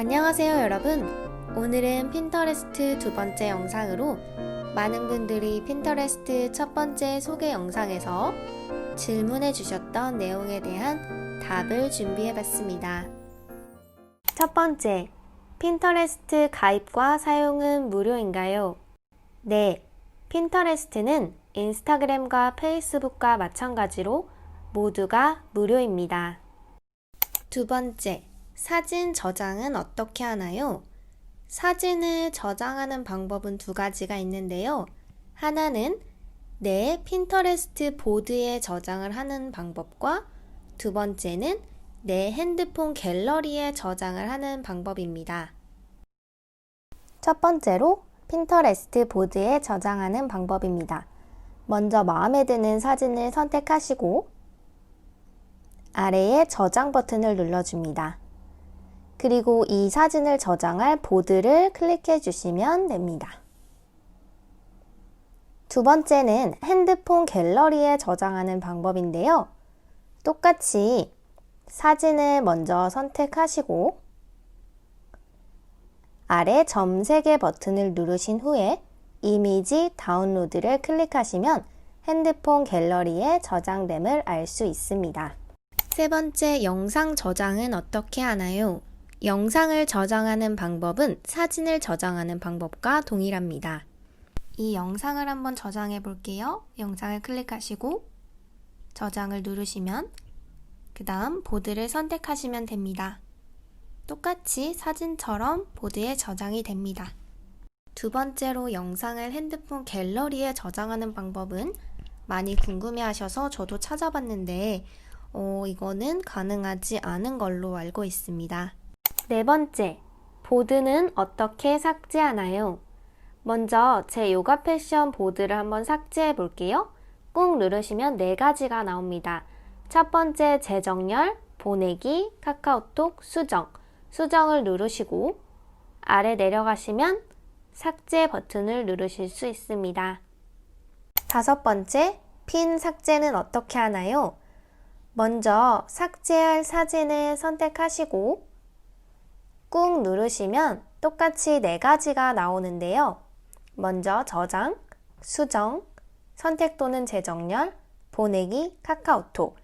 안녕하세요 여러분 오늘은 핀터레스트 두 번째 영상으로 많은 분들이 핀터레스트 첫 번째 소개 영상에서 질문해 주셨던 내용에 대한 답을 준비해 봤습니다 첫 번째 핀터레스트 가입과 사용은 무료인가요? 네 핀터레스트는 인스타그램과 페이스북과 마찬가지로 모두가 무료입니다. 두 번째, 사진 저장은 어떻게 하나요? 사진을 저장하는 방법은 두 가지가 있는데요. 하나는 내 핀터레스트 보드에 저장을 하는 방법과 두 번째는 내 핸드폰 갤러리에 저장을 하는 방법입니다. 첫 번째로 핀터레스트 보드에 저장하는 방법입니다. 먼저 마음에 드는 사진을 선택하시고 아래에 저장 버튼을 눌러줍니다. 그리고 이 사진을 저장할 보드를 클릭해 주시면 됩니다. 두 번째는 핸드폰 갤러리에 저장하는 방법인데요. 똑같이 사진을 먼저 선택하시고 아래 점 3개 버튼을 누르신 후에 이미지 다운로드를 클릭하시면 핸드폰 갤러리에 저장됨을 알 수 있습니다. 세 번째 영상 저장은 어떻게 하나요? 영상을 저장하는 방법은 사진을 저장하는 방법과 동일합니다. 이 영상을 한번 저장해 볼게요. 영상을 클릭하시고 저장을 누르시면 그 다음 보드를 선택하시면 됩니다. 똑같이 사진처럼 보드에 저장이 됩니다. 두 번째로 영상을 핸드폰 갤러리에 저장하는 방법은 많이 궁금해 하셔서 저도 찾아봤는데 어, 이거는 가능하지 않은 걸로 알고 있습니다. 네 번째, 보드는 어떻게 삭제하나요? 먼저 제 요가 패션 보드를 한번 삭제해 볼게요. 꾹 누르시면 네 가지가 나옵니다. 첫 번째 재정렬, 보내기, 카카오톡, 수정. 수정을 누르시고 아래 내려가시면 삭제 버튼을 누르실 수 있습니다. 다섯 번째, 핀 삭제는 어떻게 하나요? 먼저 삭제할 사진을 선택하시고 꾹 누르시면 똑같이 네 가지가 나오는데요. 먼저 저장, 수정, 선택 또는 재정렬, 보내기, 카카오톡.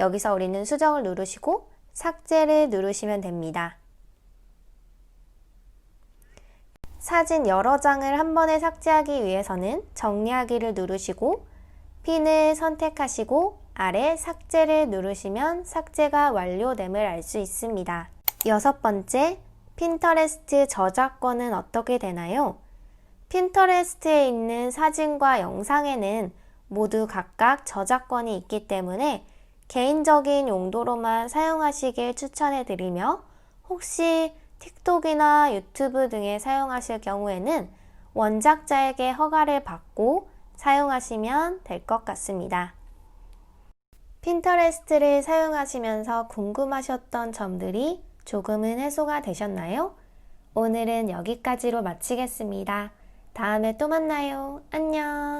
여기서 우리는 수정을 누르시고 삭제를 누르시면 됩니다. 사진 여러 장을 한 번에 삭제하기 위해서는 정리하기를 누르시고 핀을 선택하시고 아래 삭제를 누르시면 삭제가 완료됨을 알 수 있습니다. 여섯 번째, 핀터레스트 저작권은 어떻게 되나요? 핀터레스트에 있는 사진과 영상에는 모두 각각 저작권이 있기 때문에 개인적인 용도로만 사용하시길 추천해 드리며 혹시 틱톡이나 유튜브 등에 사용하실 경우에는 원작자에게 허가를 받고 사용하시면 될 것 같습니다. 핀터레스트를 사용하시면서 궁금하셨던 점들이 조금은 해소가 되셨나요? 오늘은 여기까지로 마치겠습니다. 다음에 또 만나요. 안녕.